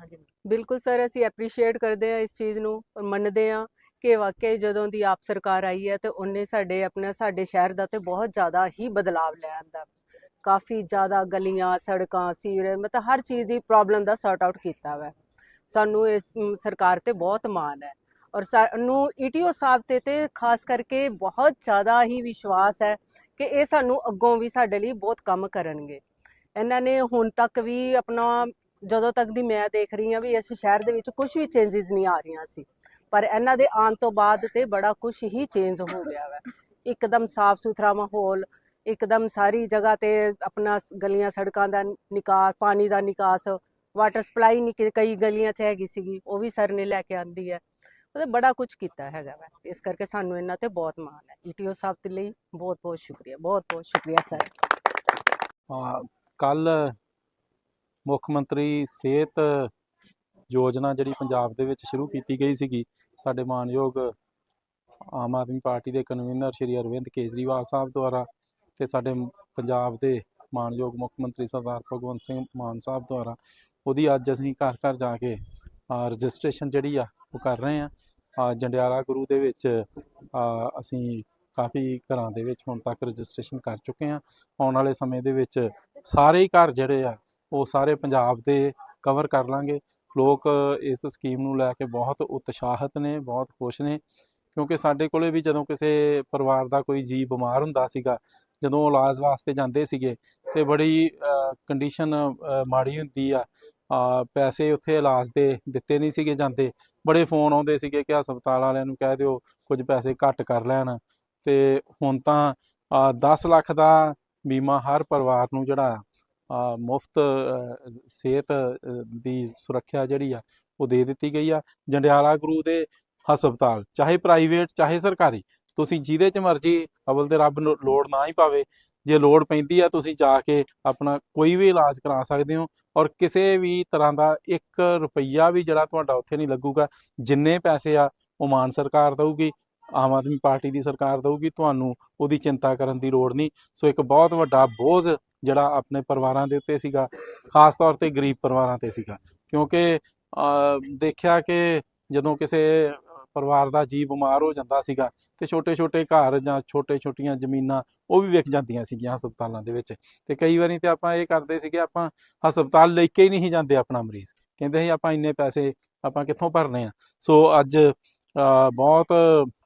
ਹਾਂਜੀ ਬਿਲਕੁਲ ਸਰ, ਅਸੀਂ ਐਪਰੀਸ਼ੀਏਟ ਕਰਦੇ ਹਾਂ ਇਸ ਚੀਜ਼ ਨੂੰ ਔਰ ਮੰਨਦੇ ਹਾਂ ਕਿ ਵਾਕਈ ਜਦੋਂ ਦੀ ਆਪ ਸਰਕਾਰ ਆਈ ਹੈ ਤੇ ਉਹਨੇ ਸਾਡੇ ਆਪਣਾ, ਸਾਡੇ ਸ਼ਹਿਰ ਦਾ ਤੇ ਬਹੁਤ ਜ਼ਿਆਦਾ ਹੀ ਬਦਲਾਵ ਲੈ ਕਾਫੀ ਜ਼ਿਆਦਾ ਗਲੀਆਂ, ਸੜਕਾਂ, ਸੀਵਰੇਜ, ਮਤਲਬ ਹਰ ਚੀਜ਼ ਦੀ ਪ੍ਰੋਬਲਮ ਦਾ ਸੌਰਟ ਆਊਟ ਕੀਤਾ ਵਾ। ਸਾਨੂੰ ਇਸ ਸਰਕਾਰ ਤੇ ਬਹੁਤ ਮਾਣ ਹੈ। ਔਰ ਸਾਨੂੰ ਈਟੀਓ ਸਾਹਿਬ ਤੇ ਤੇ ਖਾਸ ਕਰਕੇ ਬਹੁਤ ਜ਼ਿਆਦਾ ਹੀ ਵਿਸ਼ਵਾਸ ਹੈ ਕਿ ਇਹ ਸਾਨੂੰ ਅੱਗੋਂ ਵੀ ਸਾਡੇ ਲਈ ਬਹੁਤ ਕੰਮ ਕਰਨਗੇ। ਇਹਨਾਂ ਨੇ ਹੁਣ ਤੱਕ ਵੀ ਆਪਣਾ ਜਦੋਂ ਤੱਕ ਦੀ ਮੈਂ ਦੇਖ ਰਹੀ ਹਾਂ ਵੀ ਇਸ ਸ਼ਹਿਰ ਦੇ ਵਿੱਚ ਕੁਝ ਵੀ ਚੇਂਜਸ ਨਹੀਂ ਆ ਰਹੀਆਂ ਸੀ। ਪਰ ਇਹਨਾਂ ਦੇ ਆਉਣ ਤੋਂ ਬਾਅਦ ਤੇ ਬੜਾ ਕੁਝ ਹੀ ਚੇਂਜ ਹੋ ਗਿਆ ਵਾ। ਇੱਕਦਮ ਸਾਫ਼ ਸੁਥਰਾ ਮਾਹੌਲ, ਇੱਕਦਮ ਸਾਰੀ ਜਗ੍ਹਾ ਤੇ ਆਪਣਾ ਗਲੀਆਂ ਸੜਕਾਂ ਦਾ ਨਿਕਾਸ, ਪਾਣੀ ਦਾ ਨਿਕਾਸ ਵਾਟਰ ਸਪਲਾਈ ਨਹੀਂ ਕਈ ਗਲੀਆਂ 'ਚ ਹੈਗੀ ਸੀਗੀ, ਉਹ ਵੀ ਸਰ ਨੇ ਲੈ ਕੇ ਆਂਦੀ ਹੈ। ਮਤਲਬ ਬੜਾ ਕੁਝ ਕੀਤਾ ਹੈਗਾ ਵਾ। ਇਸ ਕਰਕੇ ਸਾਨੂੰ ਇਹਨਾਂ ਤੇ ਬਹੁਤ ਮਾਣ ਹੈ। ਈਟੀਓ ਸਾਹਿਬ ਦੇ ਲਈ ਬਹੁਤ ਬਹੁਤ ਸ਼ੁਕਰੀਆ। ਬਹੁਤ ਬਹੁਤ ਸ਼ੁਕਰੀਆ, ਸਰ। ਕੱਲ ਮੁੱਖ ਮੰਤਰੀ ਸਿਹਤ ਯੋਜਨਾ ਜਿਹੜੀ ਪੰਜਾਬ ਦੇ ਵਿੱਚ ਸ਼ੁਰੂ ਕੀਤੀ ਗਈ ਸੀਗੀ, ਸਾਡੇ ਮਾਨਯੋਗ ਆਮ ਆਦਮੀ ਪਾਰਟੀ ਦੇ ਕਨਵੀਨਰ ਸ਼੍ਰੀ ਅਰਵਿੰਦ ਕੇਜਰੀਵਾਲ ਸਾਹਿਬ ਦੁਆਰਾ ਤੇ ਸਾਡੇ ਪੰਜਾਬ ਦੇ ਮਾਨਯੋਗ ਮੁੱਖ ਮੰਤਰੀ ਸਰਦਾਰ ਭਗਵੰਤ ਸਿੰਘ ਮਾਨ ਸਾਹਿਬ ਦੁਆਰਾ, ਉਹਦੀ ਅੱਜ ਅਸੀਂ ਘਰ ਘਰ ਜਾ ਕੇ ਰਜਿਸਟ੍ਰੇਸ਼ਨ ਜਿਹੜੀ ਆ, ਉਹ ਕਰ ਰਹੇ ਆ। ਜੰਡਿਆਲਾ ਗੁਰੂ ਦੇ ਵਿੱਚ ਅਸੀਂ ਕਾਫੀ ਘਰਾਂ ਦੇ ਵਿੱਚ ਹੁਣ ਤੱਕ ਰਜਿਸਟ੍ਰੇਸ਼ਨ ਕਰ ਚੁੱਕੇ ਆ। ਆਉਣ ਵਾਲੇ ਸਮੇਂ ਦੇ ਵਿੱਚ ਸਾਰੇ ਹੀ ਘਰ ਜਿਹੜੇ ਆ ਉਹ ਸਾਰੇ ਪੰਜਾਬ ਦੇ ਕਵਰ ਕਰ ਲਾਂਗੇ। ਲੋਕ ਇਸ ਸਕੀਮ ਨੂੰ ਲੈ ਕੇ ਬਹੁਤ ਉਤਸ਼ਾਹਿਤ ਨੇ ਬਹੁਤ ਖੁਸ਼ ਨੇ ਕਿਉਂਕਿ ਸਾਡੇ ਕੋਲੇ ਵੀ ਜਦੋਂ ਕਿਸੇ ਪਰਿਵਾਰ ਦਾ ਕੋਈ ਜੀ ਬਿਮਾਰ ਹੁੰਦਾ ਸੀਗਾ ਜਦੋਂ ਇਲਾਜ ਵਾਸਤੇ ਜਾਂਦੇ ਸੀਗੇ ਤੇ ਬੜੀ ਕੰਡੀਸ਼ਨ ਮਾੜੀ ਹੁੰਦੀ ਆ। ਪੈਸੇ ਉੱਥੇ ਇਲਾਜ ਦੇ ਦਿੱਤੇ ਨਹੀਂ ਸੀਗੇ ਜਾਂਦੇ। ਬੜੇ ਫੋਨ ਆਉਂਦੇ ਸੀਗੇ ਕਿ ਹਸਪਤਾਲ ਵਾਲਿਆਂ ਨੂੰ ਕਹਿ ਦਿਓ ਕੁਝ ਪੈਸੇ ਘੱਟ ਕਰ ਲੈਣ। ਤੇ ਹੁਣ ਤਾਂ ਅ, 10 ਲੱਖ ਦਾ ਬੀਮਾ ਹਰ ਪਰਿਵਾਰ ਨੂੰ ਜਿਹੜਾ ਆ ਮੁਫਤ ਸਿਹਤ ਦੀ ਸੁਰੱਖਿਆ ਜਿਹੜੀ ਆ, ਉਹ ਦੇ ਦਿੱਤੀ ਗਈ ਆ। ਜੰਡਿਆਲਾ ਗੁਰੂ ਦੇ ਹਸਪਤਾਲ, ਚਾਹੇ ਪ੍ਰਾਈਵੇਟ, ਚਾਹੇ ਸਰਕਾਰੀ, ਤੁਸੀਂ ਜਿਹਦੇ ਚ ਮਰਜ਼ੀ ਅਵਲ ਤੇ ਰੱਬ ਨੂੰ ਲੋੜ ਨਾ ਹੀ ਪਾਵੇ। ਜੇ ਲੋੜ ਪੈਂਦੀ ਆ, ਤੁਸੀਂ ਜਾ ਕੇ ਆਪਣਾ ਕੋਈ ਵੀ ਇਲਾਜ ਕਰਾ ਸਕਦੇ ਹੋ ਔਰ ਕਿਸੇ ਵੀ ਤਰ੍ਹਾਂ ਦਾ 1 ਰੁਪਈਆ ਵੀ ਜਿਹੜਾ ਤੁਹਾਡਾ ਉੱਥੇ ਨਹੀਂ ਲੱਗੂਗਾ। ਜਿੰਨੇ ਪੈਸੇ ਆ, ਉਹ ਮਾਨ ਸਰਕਾਰ ਦਊਗੀ, ਆਮ ਆਦਮੀ ਪਾਰਟੀ ਦੀ ਸਰਕਾਰ ਦਊਗੀ, ਤੁਹਾਨੂੰ ਉਹਦੀ ਚਿੰਤਾ ਕਰਨ ਦੀ ਲੋੜ ਨਹੀਂ। ਸੋ ਇੱਕ ਬਹੁਤ ਵੱਡਾ ਬੋਝ ਜਿਹੜਾ ਆਪਣੇ ਪਰਿਵਾਰਾਂ ਦੇ ਉੱਤੇ ਸੀਗਾ ਖਾਸ ਤੌਰ ਤੇ ਗਰੀਬ ਪਰਿਵਾਰਾਂ ਤੇ ਸੀਗਾ। ਕਿਉਂਕਿ ਦੇਖਿਆ ਕਿ ਜਦੋਂ ਕਿਸੇ ਪਰਿਵਾਰ ਦਾ ਜੀ ਬਿਮਾਰ ਹੋ ਜਾਂਦਾ ਸੀਗਾ ਤੇ ਛੋਟੇ-ਛੋਟੇ ਘਰ ਜਾਂ ਛੋਟੇ-ਛੋਟੀਆਂ ਜ਼ਮੀਨਾਂ ਉਹ ਵੀ ਵਿਕ ਜਾਂਦੀਆਂ ਸੀਗੀਆਂ ਹਸਪਤਾਲਾਂ ਦੇ ਵਿੱਚ। ਤੇ ਕਈ ਵਾਰੀ ਤੇ ਆਪਾਂ ਇਹ ਕਰਦੇ ਸੀਗੇ ਆਪਾਂ ਹਸਪਤਾਲ ਲੈ ਕੇ ਹੀ ਨਹੀਂ ਜਾਂਦੇ ਆਪਣਾ ਮਰੀਜ਼। ਕਹਿੰਦੇ ਸੀ ਆਪਾਂ ਇੰਨੇ ਪੈਸੇ ਆਪਾਂ ਕਿੱਥੋਂ ਭਰਨੇ ਆ? ਸੋ ਅੱਜ ਅਹ, ਬਹੁਤ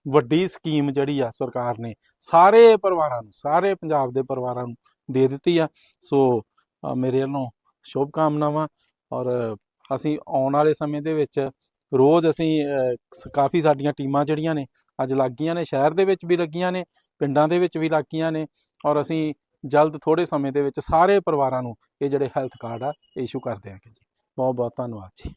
ਵੱਡੀ ਸਕੀਮ ਜਿਹੜੀ ਆ ਸਰਕਾਰ ਨੇ ਸਾਰੇ ਪਰਿਵਾਰਾਂ ਨੂੰ ਸਾਰੇ ਪੰਜਾਬ ਦੇ ਪਰਿਵਾਰਾਂ ਨੂੰ ਦੇ ਦਿੱਤੀ ਆ। ਸੋ ਮੇਰੇ ਵੱਲੋਂ ਸ਼ੁਭ ਕਾਮਨਾਵਾਂ ਔਰ ਅਸੀਂ ਆਉਣ ਵਾਲੇ ਸਮੇਂ ਦੇ ਵਿੱਚ ਰੋਜ਼ ਅਸੀਂ ਸ- ਕਾਫੀ ਸਾਡੀਆਂ ਟੀਮਾਂ ਜਿਹੜੀਆਂ ਨੇ ਅੱਜ ਲੱਗੀਆਂ ਨੇ, ਸ਼ਹਿਰ ਦੇ ਵਿੱਚ ਵੀ ਲੱਗੀਆਂ ਨੇ, ਪਿੰਡਾਂ ਦੇ ਵਿੱਚ ਵੀ ਲੱਗੀਆਂ ਨੇ ਔਰ ਅਸੀਂ ਜਲਦ ਥੋੜੇ ਸਮੇਂ ਦੇ ਵਿੱਚ ਸਾਰੇ ਪਰਿਵਾਰਾਂ ਨੂੰ ਇਹ ਜਿਹੜੇ ਹੈਲਥ ਕਾਰਡ ਆ ਇਸ਼ੂ ਕਰ ਦਿਆਂਗੇ ਜੀ। ਬਹੁਤ ਬਹੁਤ ਧੰਨਵਾਦ ਜੀ।